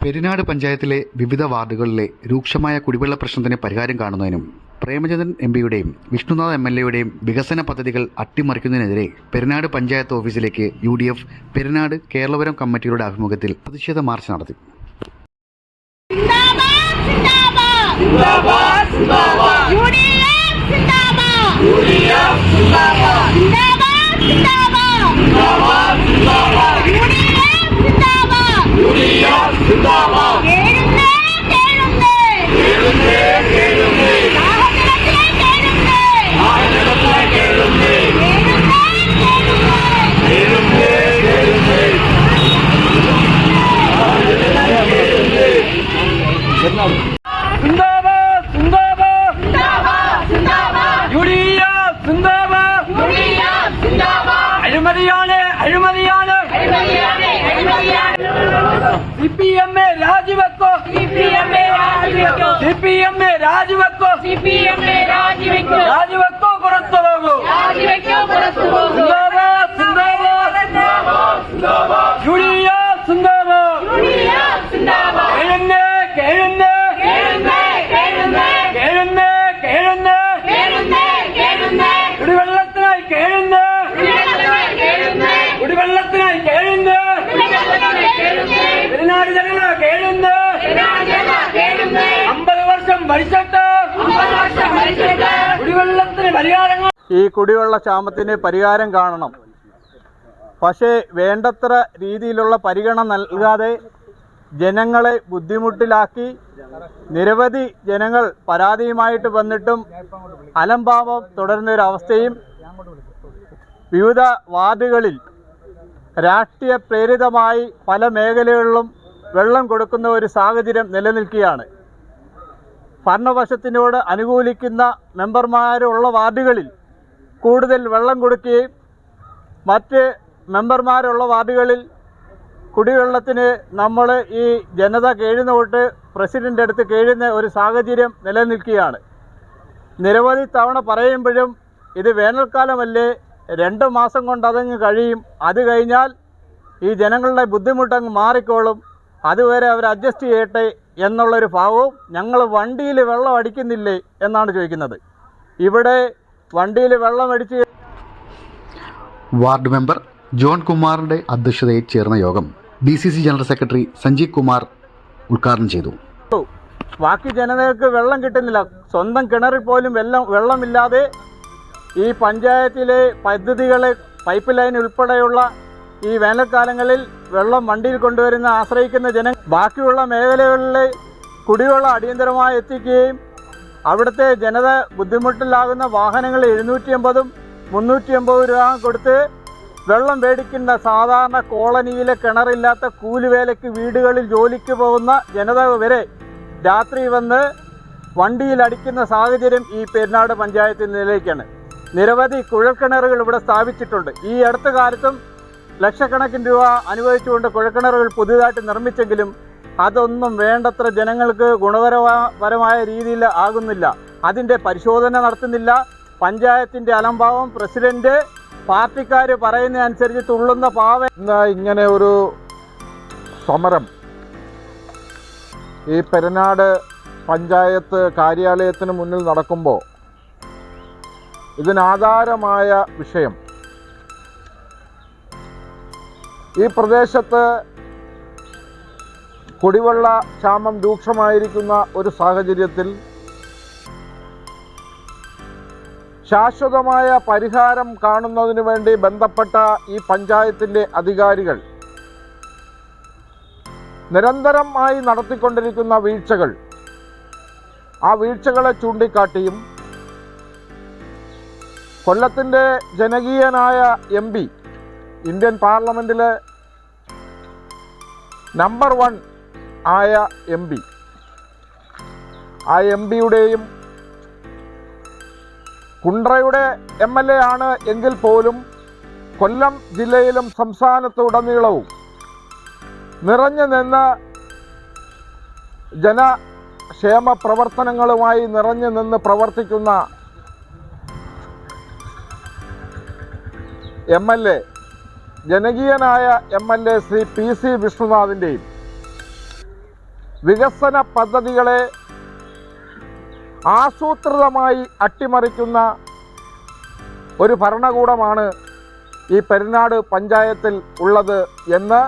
പെരിനാട് പഞ്ചായത്തിലെ വിവിധ വാർഡുകളിലെ രൂക്ഷമായ കുടിവെള്ള പ്രശ്നത്തിന് പരിഹാരം കാണുന്നതിനും പ്രേമചന്ദ്രൻ എം പിയുടെയും വിഷ്ണുനാഥ് എം എൽ എയുടെയും വികസന പദ്ധതികൾ അട്ടിമറിക്കുന്നതിനെതിരെ പെരിനാട് പഞ്ചായത്ത് ഓഫീസിലേക്ക് U D F Perinad Keralapuram കമ്മിറ്റിയുടെ ആഭിമുഖ്യത്തിൽ പ്രതിഷേധ മാർച്ച് നടത്തി. सीपीएम में राजवत को। सीपीएम में राजवत को। सीपीएम में राजवत को। सीपीएम में राजवत को। राजवत को पुरस्कार को राजवत को पुरस्कार जिंदाबाद जिंदाबाद। जिंदाबाद जिंदाबाद। കുടിവെള്ള ക്ഷാമത്തിന് പരിഹാരം കാണണം. പക്ഷേ വേണ്ടത്ര രീതിയിലുള്ള പരിഗണന നൽകാതെ ജനങ്ങളെ ബുദ്ധിമുട്ടിലാക്കി നിരവധി ജനങ്ങൾ പരാതിയുമായിട്ട് വന്നിട്ടും അലംഭാവം തുടരുന്ന ഒരു അവസ്ഥയും വിവിധ വാർഡുകളിൽ രാഷ്ട്രീയ പ്രേരിതമായി പല മേഖലകളിലും വെള്ളം കൊടുക്കുന്ന ഒരു സാഹചര്യം നിലനിൽക്കുകയാണ്. ഭരണപക്ഷത്തിനോട് അനുകൂലിക്കുന്ന മെമ്പർമാരുള്ള വാർഡുകളിൽ കൂടുതൽ വെള്ളം കൊടുക്കുകയും മറ്റ് മെമ്പർമാരുള്ള വാർഡുകളിൽ കുടിവെള്ളത്തിന് നമ്മൾ ഈ ജനത കേഴുന്ന തൊട്ട് പ്രസിഡന്റ് അടുത്ത് കേഴുന്ന ഒരു സാഹചര്യം നിലനിൽക്കുകയാണ്. നിരവധി തവണ പറയുമ്പോഴും ഇത് വേനൽക്കാലമല്ലേ രണ്ട് മാസം കൊണ്ട് അതങ്ങ് കഴിയും. അത് കഴിഞ്ഞാൽ ഈ ജനങ്ങളുടെ ബുദ്ധിമുട്ടങ്ങ് മാറിക്കോളും. അതുവരെ അവർ അഡ്ജസ്റ്റ് ചെയ്യട്ടെ എന്നുള്ളൊരു ഭാവവും ഞങ്ങൾ വണ്ടിയിൽ വെള്ളം അടിക്കുന്നില്ലേ എന്നാണ് ചോദിക്കുന്നത്. ഇവിടെ വണ്ടിയിൽ വെള്ളം അടിച്ച് വാർഡ് മെമ്പർ ജോൺ കുമാറിന്റെ അധ്യക്ഷതയിൽ ചേർന്ന യോഗം D C C general secretary Sanjeev Kumar ഉദ്ഘാടനം ചെയ്തു. ബാക്കി ജനതകൾക്ക് വെള്ളം കിട്ടുന്നില്ല. സ്വന്തം കിണറിൽ പോലും വെള്ളം വെള്ളമില്ലാതെ ഈ പഞ്ചായത്തിലെ പദ്ധതികളെ പൈപ്പ് ലൈൻ ഉൾപ്പെടെയുള്ള ഈ വേനൽക്കാലങ്ങളിൽ വെള്ളം വണ്ടിയിൽ കൊണ്ടുവരുന്ന ആശ്രയിക്കുന്ന ജന ബാക്കിയുള്ള മേഖലകളിലെ കുടിവെള്ളം അടിയന്തരമായി എത്തിക്കുകയും അവിടുത്തെ ജനത ബുദ്ധിമുട്ടിലാകുന്ന വാഹനങ്ങൾ എഴുന്നൂറ്റി അമ്പതും മുന്നൂറ്റി അമ്പത് രൂപ കൊടുത്ത് വെള്ളം മേടിക്കുന്ന സാധാരണ കോളനിയിലെ കിണറില്ലാത്ത കൂലിവേലയ്ക്ക് വീടുകളിൽ ജോലിക്ക് പോകുന്ന ജനത വരെ രാത്രി വന്ന് വണ്ടിയിൽ അടിക്കുന്ന സാഹചര്യം ഈ പെരുന്നാട് പഞ്ചായത്തിൽ നിലയ്ക്കാണ് നിരവധി കുഴൽക്കിണറുകൾ ഇവിടെ സ്ഥാപിച്ചിട്ടുണ്ട്. ഈ അടുത്ത കാലത്തും ലക്ഷക്കണക്കിന് രൂപ അനുവദിച്ചുകൊണ്ട് കുഴൽക്കിണറുകൾ പുതിയതായിട്ട് നിർമ്മിച്ചെങ്കിലും അതൊന്നും വേണ്ടത്ര ജനങ്ങൾക്ക് ഗുണപരപരമായ രീതിയിൽ ആകുന്നില്ല. അതിന്റെ പരിശോധന നടത്തുന്നില്ല. പഞ്ചായത്തിന്റെ അലംഭാവം പ്രസിഡന്റ് പാർട്ടിക്കാർ പറയുന്ന അനുസരിച്ച് തുള്ളുന്ന പാവ ഇങ്ങനെ ഒരു സമരം. ഈ പെരനാട് പഞ്ചായത്ത് കാര്യാലയത്തിന് മുന്നിൽ നടക്കുമ്പോൾ ഇതിനാധാരമായ വിഷയം. ഈ പ്രദേശത്ത് കുടിവെള്ള ക്ഷാമം രൂക്ഷമായിരിക്കുന്ന ഒരു സാഹചര്യത്തിൽ ശാശ്വതമായ പരിഹാരം കാണുന്നതിന് വേണ്ടി ബന്ധപ്പെട്ട ഈ പഞ്ചായത്തിന്റെ അധികാരികൾ നിരന്തരമായി നടത്തിക്കൊണ്ടിരിക്കുന്ന വീഴ്ചകൾ ആ വീഴ്ചകളെ ചൂണ്ടിക്കാട്ടിയും കൊല്ലത്തിന്റെ ജനകീയനായ എം പി ഇന്ത്യൻ പാർലമെന്റിലെ നമ്പർ വൺ ആയ എം പി ആ എം പിയുടെയും കുണ്ട്രയുടെ എം എൽ എ ആണ് എങ്കിൽ പോലും കൊല്ലം ജില്ലയിലും സംസ്ഥാനത്തുടനീളവും നിറഞ്ഞു നിന്ന് ജനക്ഷേമ പ്രവർത്തനങ്ങളുമായി നിറഞ്ഞു നിന്ന് പ്രവർത്തിക്കുന്ന M L A ജനകീയനായ M L A Shri P C വിഷ്ണുനാഥിന്റെയും വികസന പദ്ധതികളെ ആസൂത്രിതമായി അട്ടിമറിക്കുന്ന ഒരു ഭരണകൂടമാണ് ഈ പെരുന്നാട് പഞ്ചായത്തിൽ ഉള്ളത് എന്ന്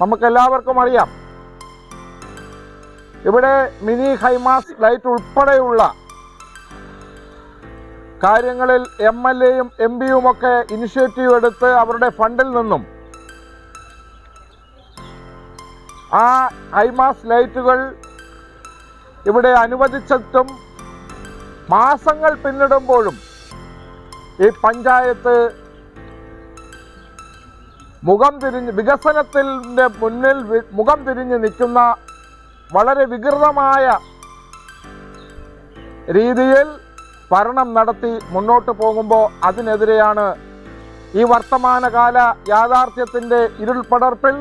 നമുക്കെല്ലാവർക്കും അറിയാം. ഇവിടെ മിനി ഹൈമാസ് ലൈറ്റ് ഉൾപ്പെടെയുള്ള കാര്യങ്ങളിൽ എം എൽ എയും എം പിയുമൊക്കെ ഇനിഷ്യേറ്റീവ് എടുത്ത് അവരുടെ ഫണ്ടിൽ നിന്നും ആ ഹൈമാസ് ലൈറ്റുകൾ ഇവിടെ അനുവദിച്ചിട്ടും മാസങ്ങൾ പിന്നിടുമ്പോഴും ഈ പഞ്ചായത്ത് മുഖം തിരിഞ്ഞ് വികസനത്തിന്റെ മുന്നിൽ മുഖം തിരിഞ്ഞ് നിൽക്കുന്ന വളരെ വികൃതമായ രീതിയിൽ ഭരണം നടത്തി മുന്നോട്ട് പോകുമ്പോൾ അതിനെതിരെയാണ് ഈ വർത്തമാനകാല യാഥാർത്ഥ്യത്തിന്റെ ഇരുൾപ്പടർപ്പിൽ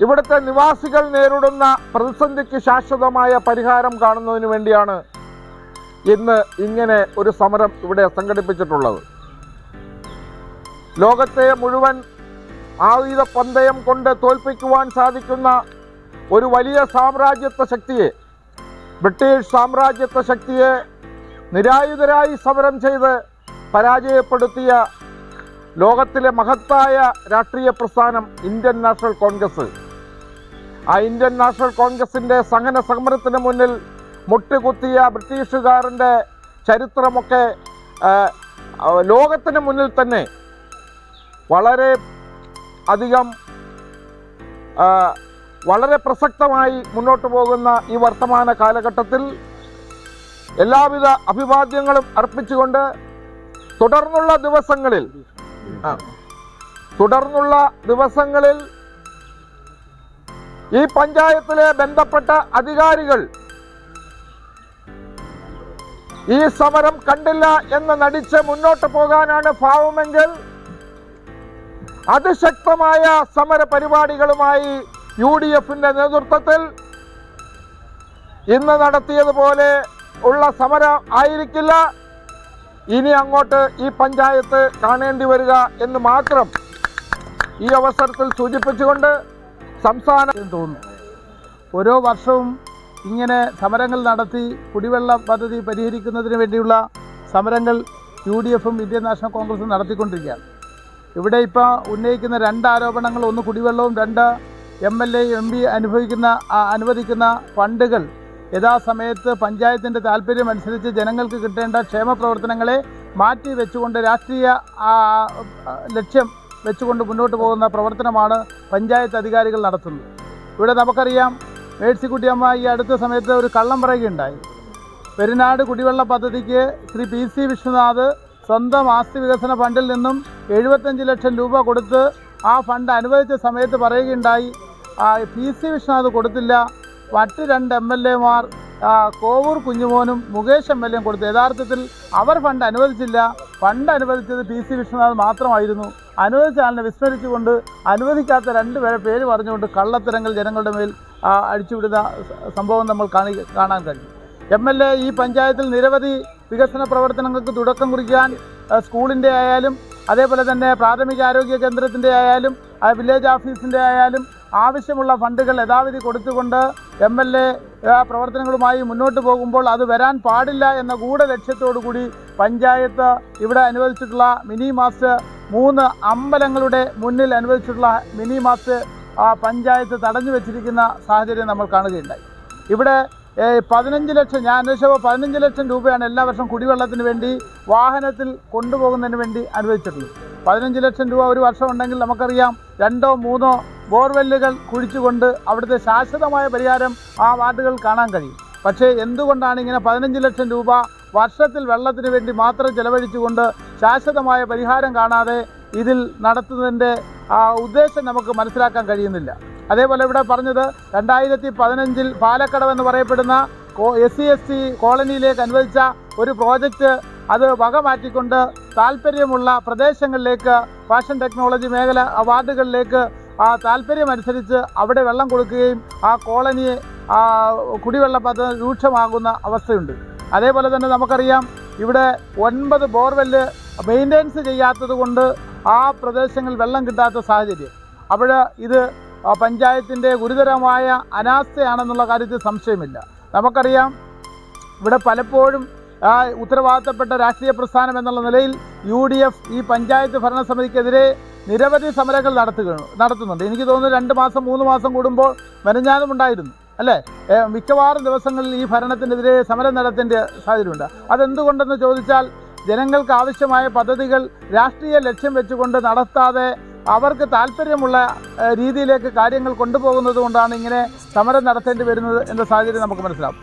ഇവിടുത്തെ നിവാസികൾ നേരിടുന്ന പ്രതിസന്ധിക്ക് ശാശ്വതമായ പരിഹാരം കാണുന്നതിന് വേണ്ടിയാണ് ഇന്ന് ഇങ്ങനെ ഒരു സമരം ഇവിടെ സംഘടിപ്പിച്ചിട്ടുള്ളത്. ലോകത്തെ മുഴുവൻ ആയുധ പന്തയം കൊണ്ട് തോൽപ്പിക്കുവാൻ സാധിക്കുന്ന ഒരു വലിയ സാമ്രാജ്യത്വ ശക്തിയെ ബ്രിട്ടീഷ് സാമ്രാജ്യത്വ ശക്തിയെ നിരായുധരായി സമരം ചെയ്ത് പരാജയപ്പെടുത്തിയ ലോകത്തിലെ മഹത്തായ രാഷ്ട്രീയ പ്രസ്ഥാനം ഇന്ത്യൻ നാഷണൽ കോൺഗ്രസ്. ആ ഇന്ത്യൻ നാഷണൽ കോൺഗ്രസിന്റെ സഹന സമരത്തിന് മുന്നിൽ മുട്ടുകുത്തിയ ബ്രിട്ടീഷുകാരന്റെ ചരിത്രമൊക്കെ ലോകത്തിന് മുന്നിൽ തന്നെ വളരെ അധികം വളരെ പ്രസക്തമായി മുന്നോട്ട് പോകുന്ന ഈ വർത്തമാന കാലഘട്ടത്തിൽ എല്ലാവിധ അഭിവാദ്യങ്ങളും അർപ്പിച്ചുകൊണ്ട് തുടർന്നുള്ള ദിവസങ്ങളിൽ തുടർന്നുള്ള ദിവസങ്ങളിൽ ഈ പഞ്ചായത്തിലെ ബന്ധപ്പെട്ട അധികാരികൾ ഈ സമരം കണ്ടില്ല എന്ന് നടിച്ച് മുന്നോട്ട് പോകാനാണ് ഭാവമെങ്കിൽ അതിശക്തമായ സമര പരിപാടികളുമായി യു ഡി എഫിന്റെ നേതൃത്വത്തിൽ ഇന്ന് നടത്തിയതുപോലെ ഉള്ള സമരം ആയിരിക്കില്ല. ഇനി അങ്ങോട്ട് ഈ പഞ്ചായത്ത് കാണേണ്ടി വരിക എന്ന് മാത്രം ഈ അവസരത്തിൽ സൂചിപ്പിച്ചുകൊണ്ട് സംസ്ഥാന തോന്നുന്നു. ഓരോ വർഷവും ഇങ്ങനെ സമരങ്ങൾ നടത്തി കുടിവെള്ള പദ്ധതി പരിഹരിക്കുന്നതിന് വേണ്ടിയുള്ള സമരങ്ങൾ യു ഡി എഫും ഇന്ത്യൻ നാഷണൽ കോൺഗ്രസും നടത്തിക്കൊണ്ടിരിക്കുകയാണ്. ഇവിടെ ഇപ്പോൾ ഉന്നയിക്കുന്ന രണ്ട് ആരോപണങ്ങൾ ഒന്ന് കുടിവെള്ളവും രണ്ട് M L A M P അനുഭവിക്കുന്ന അനുവദിക്കുന്ന ഫണ്ടുകൾ യഥാസമയത്ത് പഞ്ചായത്തിന്റെ താല്പര്യം അനുസരിച്ച് ജനങ്ങൾക്ക് കിട്ടേണ്ട ക്ഷേമപ്രവർത്തനങ്ങളെ മാറ്റി വെച്ചുകൊണ്ട് രാഷ്ട്രീയ ലക്ഷ്യം വെച്ചുകൊണ്ട് മുന്നോട്ട് പോകുന്ന പ്രവർത്തനമാണ് പഞ്ചായത്ത് അധികാരികൾ നടത്തുന്നത്. ഇവിടെ നമുക്കറിയാം മേഴ്സിക്കുട്ടിയമ്മ ഈ അടുത്ത സമയത്ത് ഒരു കള്ളം പറയുകയുണ്ടായി. പെരുന്നാട് കുടിവെള്ള പദ്ധതിക്ക് ശ്രീ പി സി വിശ്വനാഥ് സ്വന്തം ആസ്തി വികസന ഫണ്ടിൽ നിന്നും എഴുപത്തഞ്ച് ലക്ഷം രൂപ കൊടുത്ത് ആ ഫണ്ട് അനുവദിച്ച സമയത്ത് പറയുകയുണ്ടായി പി സി വിശ്വനാഥ് കൊടുത്തില്ല. മറ്റ് രണ്ട് എം എൽ എമാർ കോവൂർ കുഞ്ഞുമോനും മുകേഷ് എം എൽ എയും കൊടുത്തു. യഥാർത്ഥത്തിൽ അവർ ഫണ്ട് അനുവദിച്ചില്ല. ഫണ്ട് അനുവദിച്ചത് പി സി വിശ്വനാഥ് മാത്രമായിരുന്നു. അനുവദിച്ച ആളിനെ വിസ്മരിച്ചുകൊണ്ട് അനുവദിക്കാത്ത രണ്ട് പേരെ പേര് പറഞ്ഞുകൊണ്ട് കള്ളത്തരങ്ങൾ ജനങ്ങളുടെ മേൽ അടിച്ചുവിടുന്ന സംഭവം നമ്മൾ കാണി കാണാൻ കഴിഞ്ഞു. എം എൽ എ ഈ പഞ്ചായത്തിൽ നിരവധി വികസന പ്രവർത്തനങ്ങൾക്ക് തുടക്കം കുറിക്കാൻ സ്കൂളിന്റെ ആയാലും അതേപോലെ തന്നെ പ്രാഥമിക ആരോഗ്യ കേന്ദ്രത്തിന്റെ ആയാലും വില്ലേജ് ഓഫീസിന്റെ ആയാലും ആവശ്യമുള്ള ഫണ്ടുകൾ യഥാവിധി കൊടുത്തുകൊണ്ട് എം എൽ എ പ്രവർത്തനങ്ങളുമായി മുന്നോട്ട് പോകുമ്പോൾ അത് വരാൻ പാടില്ല എന്ന ഗൂഢ കൂടി പഞ്ചായത്ത് ഇവിടെ അനുവദിച്ചിട്ടുള്ള മിനി മാസ്റ്റ് മൂന്ന് അമ്പലങ്ങളുടെ മുന്നിൽ അനുവദിച്ചിട്ടുള്ള മിനി മാസ്റ്റ് പഞ്ചായത്ത് തടഞ്ഞു വെച്ചിരിക്കുന്ന സാഹചര്യം നമ്മൾ കാണുകയുണ്ടായി. ഇവിടെ പതിനഞ്ച് ലക്ഷം ഞാൻ അന്വേഷിച്ചപ്പോൾ പതിനഞ്ച് ലക്ഷം രൂപയാണ് എല്ലാ വർഷം കുടിവെള്ളത്തിന് വേണ്ടി വാഹനത്തിൽ കൊണ്ടുപോകുന്നതിന് വേണ്ടി അനുവദിച്ചിട്ടുള്ളത്. പതിനഞ്ച് ലക്ഷം രൂപ ഒരു വർഷം ഉണ്ടെങ്കിൽ നമുക്കറിയാം രണ്ടോ മൂന്നോ ബോർവെല്ലുകൾ കുഴിച്ചുകൊണ്ട് അവിടുത്തെ ശാശ്വതമായ പരിഹാരം ആ വാർഡുകൾ കാണാൻ കഴിയും. പക്ഷേ എന്തുകൊണ്ടാണ് ഇങ്ങനെ പതിനഞ്ച് ലക്ഷം രൂപ വർഷത്തിൽ വെള്ളത്തിന് വേണ്ടി മാത്രം ചെലവഴിച്ചുകൊണ്ട് ശാശ്വതമായ പരിഹാരം കാണാതെ ഇതിൽ നടത്തുന്നതിന്റെ ഉദ്ദേശം നമുക്ക് മനസ്സിലാക്കാൻ കഴിയുന്നില്ല. അതേപോലെ ഇവിടെ പറഞ്ഞത് രണ്ടായിരത്തി പതിനഞ്ചിൽ പാലക്കടവ് എന്ന് പറയപ്പെടുന്ന എസ് സി എസ് ടി കോളനിയിലേക്ക് അനുവദിച്ച ഒരു പ്രോജക്റ്റ് അത് വക മാറ്റിക്കൊണ്ട് താല്പര്യമുള്ള പ്രദേശങ്ങളിലേക്ക് ഫാഷൻ ടെക്നോളജി മേഖല വാർഡുകളിലേക്ക് ആ താല്പര്യമനുസരിച്ച് അവിടെ വെള്ളം കൊടുക്കുകയും ആ കോളനിയെ കുടിവെള്ള പദ്ധതി രൂക്ഷമാകുന്ന അവസ്ഥയുണ്ട്. അതേപോലെ തന്നെ നമുക്കറിയാം ഇവിടെ ഒൻപത് ബോർവെല്ല് മെയിന്റെനൻസ് ചെയ്യാത്തത് കൊണ്ട് ആ പ്രദേശങ്ങളിൽ വെള്ളം കിട്ടാത്ത സാഹചര്യം. അപ്പോൾ ഇത് പഞ്ചായത്തിന്റെ ഗുരുതരമായ അനാസ്ഥയാണെന്നുള്ള കാര്യത്തിൽ സംശയമില്ല. നമുക്കറിയാം ഇവിടെ പലപ്പോഴും ഉത്തരവാദിത്തപ്പെട്ട രാഷ്ട്രീയ പ്രസ്ഥാനം എന്നുള്ള നിലയിൽ യു ഡി എഫ് ഈ പഞ്ചായത്ത് ഭരണസമിതിക്കെതിരെ നിരവധി സമരങ്ങൾ നടത്തുക നടത്തുന്നുണ്ട്. എനിക്ക് തോന്നുന്നു രണ്ട് മാസം മൂന്ന് മാസം കൂടുമ്പോൾ മെനഞ്ഞാനും ഉണ്ടായിരുന്നു. അല്ലേ? മിക്കവാറും ദിവസങ്ങളിൽ ഈ ഭരണത്തിനെതിരെ സമരം നടത്തേണ്ട സാഹചര്യമുണ്ട്. അതെന്തുകൊണ്ടെന്ന് ചോദിച്ചാൽ ജനങ്ങൾക്ക് ആവശ്യമായ പദ്ധതികൾ രാഷ്ട്രീയ ലക്ഷ്യം വെച്ചുകൊണ്ട് നടത്താതെ അവർക്ക് താല്പര്യമുള്ള രീതിയിലേക്ക് കാര്യങ്ങൾ കൊണ്ടുപോകുന്നത് കൊണ്ടാണ് ഇങ്ങനെ സമരം നടത്തേണ്ടി വരുന്നത് എന്ന സാഹചര്യം നമുക്ക് മനസ്സിലാവും.